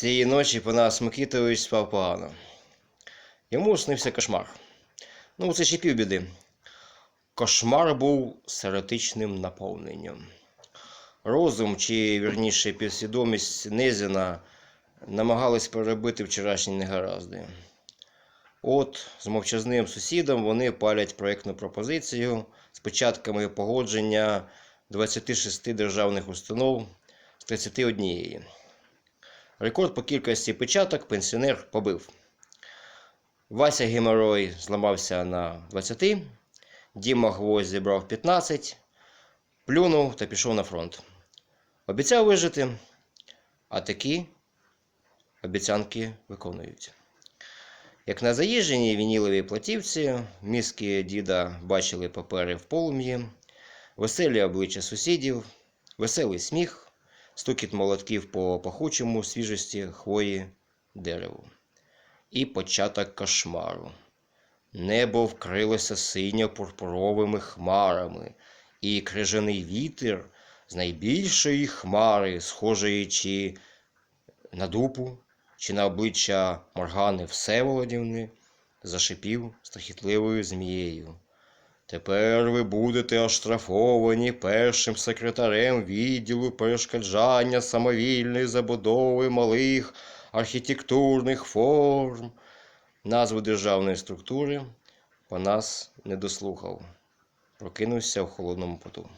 Цієї ночі Панас Микитович спав погано. Йому снився кошмар. Ну, це ще півбіди. Кошмар був з еретичним наповненням. Розум, чи вірніше підсвідомість Незіна намагались перебити вчорашні негаразди. От з мовчазним сусідом вони палять проєктну пропозицію з початками погодження 26 державних установ з 31. Рекорд по кількості печаток пенсіонер побив. Вася Геморой зламався на 20, Діма Гвоздь зібрав 15, плюнув та пішов на фронт. Обіцяв вижити, а такі обіцянки виконують. Як на заїждженій вініловій платівці, мізки діда бачили папери в полум'ї, веселі обличчя сусідів, веселий сміх, стукіт молотків по пахучому свіжості хвої дереву. І початок кошмару. Небо вкрилося синьо-пурпуровими хмарами, і крижаний вітер з найбільшої хмари, схожої чи на дупу, чи на обличчя Моргани Всеволодівни, зашипів страхітливою змією. Тепер ви будете оштрафовані першим секретарем відділу перешкоджання самовільної забудови малих архітектурних форм. Назву державної структури Панас не дослухав. Прокинувся в холодному поту.